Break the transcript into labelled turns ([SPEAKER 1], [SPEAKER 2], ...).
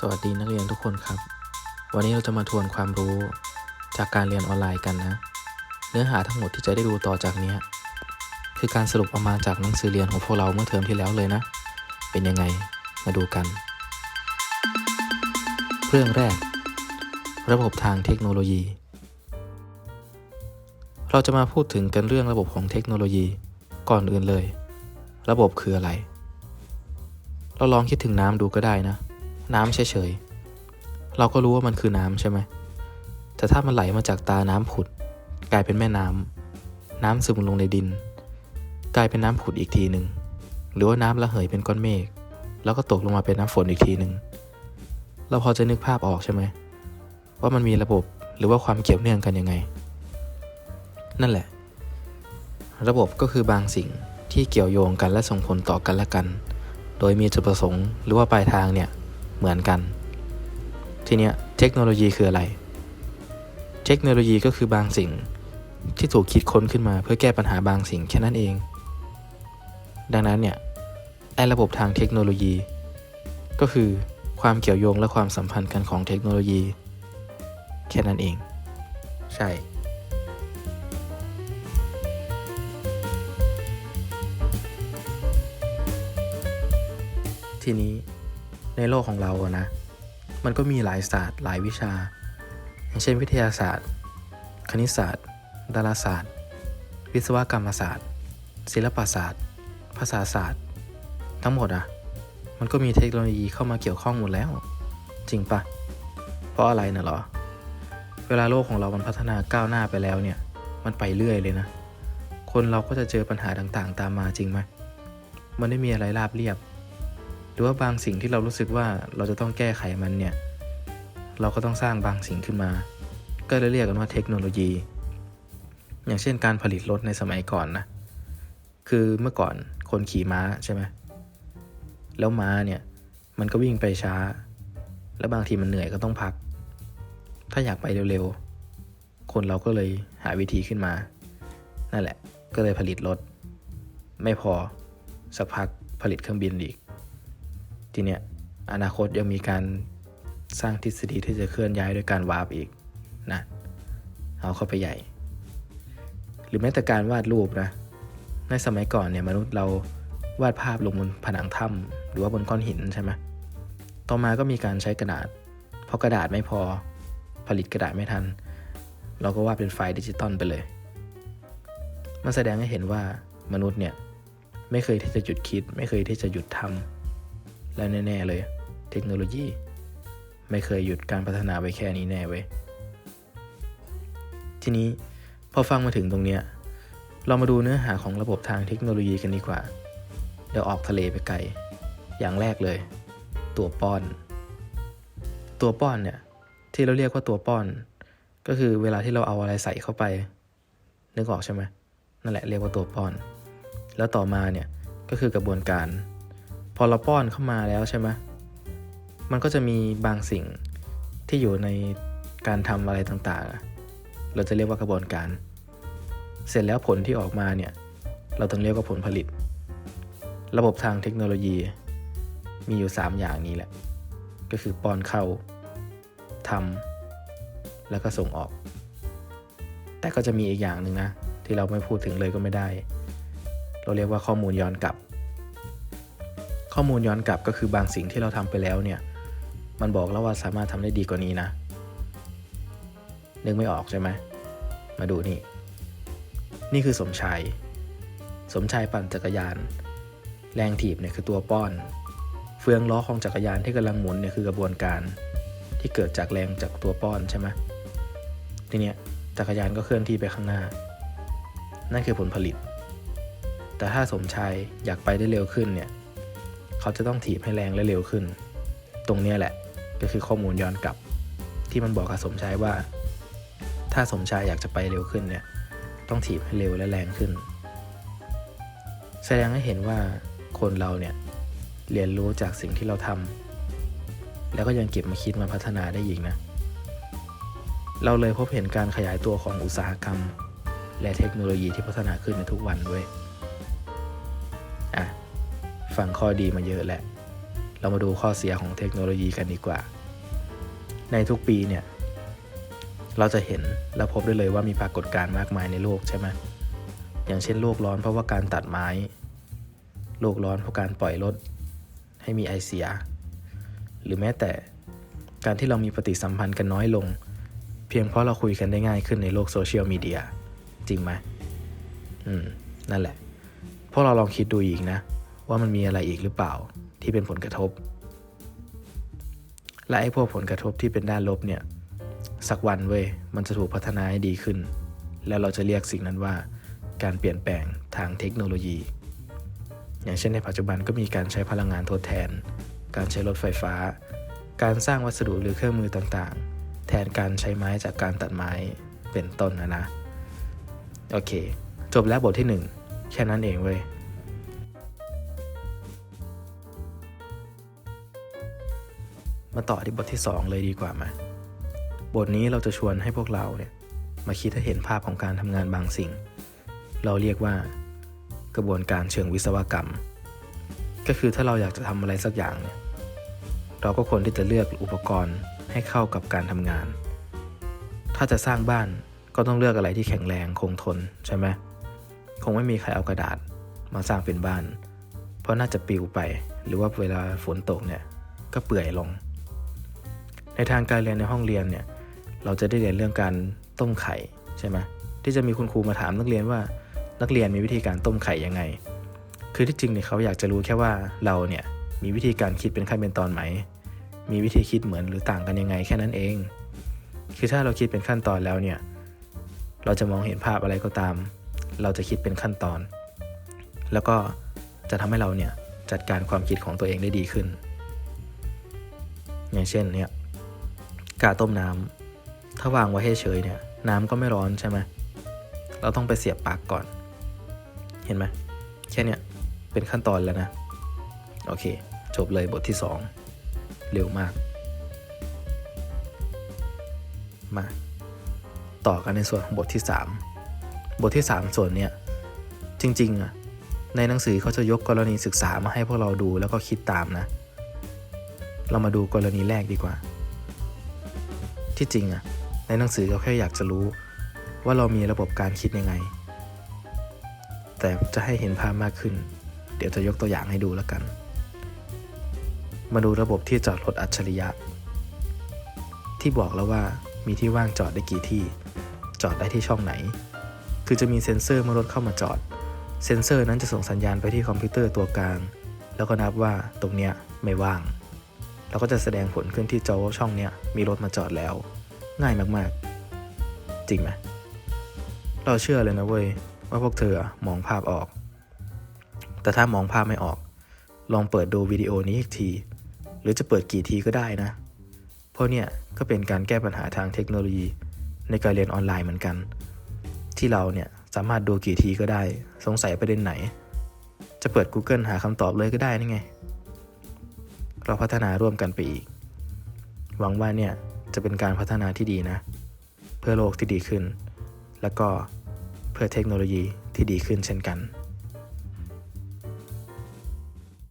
[SPEAKER 1] สวัสดีนักเรียนทุกคนครับ วันนี้เราจะมาทวนความรู้จากการเรียนออนไลน์กันนะ เนื้อหาทั้งหมดที่จะได้ดูต่อจากนี้ คือการสรุปออกมาจากหนังสือเรียนของพวกเราเมื่อเทอมที่แล้วเลยนะ เป็นยังไงมาดูกัน เรื่องแรก ระบบทางเทคโนโลยี เราจะมาพูดถึงกันเรื่องระบบของเทคโนโลยี ก่อนอื่นเลย ระบบคืออะไร เราลองคิดถึงน้ำดูก็ได้นะ น้ำเฉยๆ เราก็รู้ว่ามันคือน้ำใช่ไหม แต่ถ้ามันไหลมาจากตาน้ำผุด กลายเป็นแม่น้ำน้ำซึมลงในดิน กลายเป็นน้ำผุดอีกทีหนึ่ง หรือว่าน้ำระเหยเป็นก้อนเมฆ แล้วก็ตกลงมาเป็นน้ำฝนอีกทีหนึ่ง เราพอจะนึกภาพออกใช่ไหม ว่ามันมีระบบหรือว่าความเกี่ยวเนื่องกันยังไง นั่นแหละ ระบบก็คือบางสิ่งที่เกี่ยวโยงกันและส่งผลต่อกันและกัน โดยมีจุดประสงค์หรือว่าปลายทางเนี่ย เหมือนกัน ทีเนี้ยเทคโนโลยีคืออะไร เทคโนโลยีก็คือบางสิ่งที่ถูกคิดค้นขึ้นมาเพื่อแก้ปัญหาบางสิ่งแค่นั้นเอง ดังนั้นเนี่ยไอ้ระบบทางเทคโนโลยี ก็คือความเกี่ยวโยงและความสัมพันธ์กันของเทคโนโลยี แค่นั้นเอง ใช่ทีนี้ ในโลกของเราอะนะ มันก็มีหลายศาสตร์หลายวิชา อย่างเช่นวิทยาศาสตร์ คณิตศาสตร์ ดาราศาสตร์ วิศวกรรมศาสตร์ ศิลปศาสตร์ ภาษาศาสตร์ ทั้งหมดอะมันก็มีเทคโนโลยีเข้ามาเกี่ยวข้องหมดแล้ว จริงปะเพราะอะไรนะเหรอ เวลาโลกของเรามันพัฒนาก้าวหน้าไปแล้วเนี่ย มันไปเรื่อยเลยนะ คนเราก็จะเจอปัญหาต่างๆ ตามมาจริงไหมมันไม่มีอะไรราบเรียบ หรือว่าบางสิ่งที่เรารู้สึกว่าเราจะต้องแก้ไขมันเนี่ย เราก็ต้องสร้างบางสิ่งขึ้นมา ก็เลยเรียกกันว่าเทคโนโลยี อย่างเช่นการผลิตรถในสมัยก่อนนะ คือเมื่อก่อนคนขี่ม้าใช่ไหมแล้วม้าเนี่ยมันก็วิ่งไปช้า แล้วบางทีมันเหนื่อยก็ต้องพัก ถ้าอยากไปเร็วๆ คนเราก็เลยหาวิธีขึ้นมา นั่นแหละ ก็เลยผลิตรถ ไม่พอ สักพักผลิตเครื่องบินอีก ทีเนี้ยอนาคตยังมีการสร้างทฤษฎีที่จะเคลื่อนย้ายด้วยการวาร์ปอีกนะเอาเข้าไปใหญ่ หรือแม้แต่การวาดรูปนะในสมัยก่อนเนี่ยมนุษย์เราวาดภาพลงบนผนังถ้ำหรือว่าบนก้อนหินใช่ไหมต่อมาก็มีการใช้กระดาษ เพราะกระดาษไม่พอผลิตกระดาษไม่ทัน เราก็วาดเป็นไฟล์ดิจิตอลไปเลยมันแสดงให้เห็นว่ามนุษย์เนี่ยไม่เคยที่จะหยุดคิด ไม่เคยที่จะหยุดทำ และแน่ๆเลย เทคโนโลยี ไม่เคยหยุดการพัฒนาไว้แค่นี้แน่เว้ยทีนี้พอฟังมาถึงตรงเนี้ยเรามาดูเนื้อหาของระบบทางเทคโนโลยีกันดีกว่า เดี๋ยวออกทะเลไปไกล อย่างแรกเลย ตัวป้อน ตัวป้อนเนี่ยที่เราเรียกว่าตัวป้อน ก็คือเวลาที่เราเอาอะไรใส่เข้าไป นึกออกใช่ไหมนั่นแหละเรียกว่าตัวป้อน แล้วต่อมาเนี่ยก็คือกระบวนการ พอเราป้อนเข้ามาแล้วใช่ไหมมันก็จะมีบางสิ่งที่อยู่ในการทำอะไรต่างๆ เราจะเรียกว่ากระบวนการ เสร็จแล้วผลที่ออกมาเนี่ย เราต้องเรียกว่าผลผลิต ระบบทางเทคโนโลยี มีอยู่ 3 อย่างนี้แหละ ก็คือป้อนเข้าทำแล้วก็ส่งออก แต่ก็จะมีอีกอย่างหนึ่งนะ ที่เราไม่พูดถึงเลยก็ไม่ได้ เราเรียกว่าข้อมูลย้อนกลับ ข้อมูลย้อนกลับก็คือบางสิ่งที่เราทำไปแล้วเนี่ย มันบอกแล้วว่าสามารถทำได้ดีกว่านี้นะ นึกไม่ออกใช่ไหม มาดูนี่ นี่คือสมชาย สมชายปั่นจักรยาน แรงถีบเนี่ยคือตัวป้อน เฟืองล้อของจักรยานที่กำลังหมุนเนี่ยคือกระบวนการ ที่เกิดจากแรงจากตัวป้อนใช่ไหมทีเนี้ยจักรยานก็เคลื่อนที่ไปข้างหน้า นั่นคือผลผลิต แต่ถ้าสมชายอยากไปได้เร็วขึ้นเนี่ย เขาจะต้องถีบให้แรงและเร็วขึ้น ตรงนี้แหละก็คือข้อมูลย้อนกลับ ที่มันบอกกับสมชายว่า ถ้าสมชายอยากจะไปเร็วขึ้นเนี่ย ต้องถีบให้เร็วและแรงขึ้น แสดงให้เห็นว่าคนเราเนี่ยเรียนรู้จากสิ่งที่เราทำแล้วก็ยังเก็บมาคิดมาพัฒนาได้อีกนะ เราเลยพบเห็นการขยายตัวของอุตสาหกรรม และเทคโนโลยีที่พัฒนาขึ้นในทุกวันด้วยอะ ฟังข้อดีมาเยอะแหละเราเรามาดูข้อเสียของเทคโนโลยีกันดีกว่า ในทุกปีเนี่ย เราจะเห็นและพบได้เลยว่ามีปรากฏการณ์มากมายในโลกใช่ไหมอย่างเช่นโลกร้อนเพราะว่าการตัดไม้ โลกร้อนเพราะการปล่อยรถให้มีไอเสีย หรือแม้แต่การที่เรามีปฏิสัมพันธ์กันน้อยลง เพียงเพราะเราคุยกันได้ง่ายขึ้นในโลกโซเชียลมีเดียจริงไหมอืม นั่นแหละพวกเราลองคิดดูอีกนะ ว่ามันมีอะไรอีกหรือเปล่าที่เป็นผลกระทบ และไอ้พวกผลกระทบที่เป็นด้านลบเนี่ย สักวันเว้ยมันจะถูกพัฒนาให้ดีขึ้น แล้วเราจะเรียกสิ่งนั้นว่า การเปลี่ยนแปลงทางเทคโนโลยี อย่างเช่นในปัจจุบันก็มีการใช้พลังงานทดแทน การใช้รถไฟฟ้า การสร้างวัสดุหรือเครื่องมือต่างๆ แทนการใช้ไม้จากการตัดไม้เป็นต้นนะนะ โอเค จบแล้วบทที่ 1 แค่นั้นเองเว้ย มาต่อที่บทที่ 2 เลยดีกว่าไหมบทนี้เราจะชวนให้พวกเราเนี่ยมาคิดให้เห็นภาพของการทำงานบางสิ่ง เราเรียกว่ากระบวนการเชิงวิศวกรรม ก็คือถ้าเราอยากจะทำอะไรสักอย่างเนี่ยเราก็ควรที่จะเลือกอุปกรณ์ให้เข้ากับการทำงาน ถ้าจะสร้างบ้านก็ต้องเลือกอะไรที่แข็งแรงคงทนใช่ไหมคงไม่มีใครเอากระดาษมาสร้างเป็นบ้าน เพราะน่าจะปิวไป หรือว่าเวลาฝนตกเนี่ยก็เปื่อยลง ในทางการเรียนในห้องเรียนเนี่ยเราจะได้เรียนเรื่องการต้มไข่ใช่ไหมที่จะมีคุณครูมาถามนักเรียนว่านักเรียนมีวิธีการต้มไข่ยังไง คือที่จริงเนี่ยเขาอยากจะรู้แค่ว่าเราเนี่ยมีวิธีการคิดเป็นขั้นเป็นตอนไหม มีวิธีคิดเหมือนหรือต่างกันยังไงแค่นั้นเอง คือถ้าเราคิดเป็นขั้นตอนแล้วเนี่ยเราจะมองเห็นภาพอะไรก็ตาม เราจะคิดเป็นขั้นตอน แล้วก็จะทำให้เราเนี่ยจัดการความคิดของตัวเองได้ดีขึ้น อย่างเช่นเนี่ย กาต้มน้ำถ้าวางไว้ให้เฉยเนี่ย น้ำก็ไม่ร้อนใช่ไหมเราต้องไปเสียบปลั๊กก่อน เห็นไหมแค่เนี้ยเป็นขั้นตอนแล้วนะ โอเค จบเลยบทที่ 2 เร็วมาก มา ต่อกันในส่วนของบทที่ 3 บทที่ 3 ส่วนเนี้ยจริงๆอะในหนังสือเขาจะยกกรณีศึกษามาให้พวกเราดูแล้วก็คิดตามนะ เรามาดูกรณีแรกดีกว่า ที่จริงอะในหนังสือเขาแค่อยากจะรู้ ว่าเรามีระบบการคิดยังไง แต่จะให้เห็นภาพมากขึ้น เดี๋ยวจะยกตัวอย่างให้ดูแล้วกัน มาดูระบบที่จอดรถอัจฉริยะ ที่บอกแล้วว่ามีที่ว่างจอดได้กี่ที่ จอดได้ที่ช่องไหน คือจะมีเซ็นเซอร์เมื่อรถเข้ามาจอด เซ็นเซอร์นั้นจะส่งสัญญาณไปที่คอมพิวเตอร์ตัวกลาง แล้วก็นับว่าตรงเนี้ยไม่ว่าง เราก็จะแสดงผลขึ้นที่จอว่าช่องเนี้ยมีรถมาจอดแล้ว ง่ายมากๆ จริงไหมเราเชื่อเลยนะเว้ยว่าพวกเธอมองภาพออก แต่ถ้ามองภาพไม่ออก ลองเปิดดูวิดีโอนี้อีกที หรือจะเปิดกี่ทีก็ได้นะ เพราะเนี่ยก็เป็นการแก้ปัญหาทางเทคโนโลยี ในการเรียนออนไลน์เหมือนกัน ที่เราเนี่ยสามารถดูกี่ทีก็ได้ สงสัยประเด็นไหน จะเปิด Google หาคำตอบเลยก็ได้นี่ไง เราพัฒนาร่วมกันไปอีก หวังว่าเนี่ยจะเป็นการพัฒนาที่ดีนะ เพื่อโลกที่ดีขึ้น แล้วก็เพื่อเทคโนโลยีที่ดีขึ้นเช่นกัน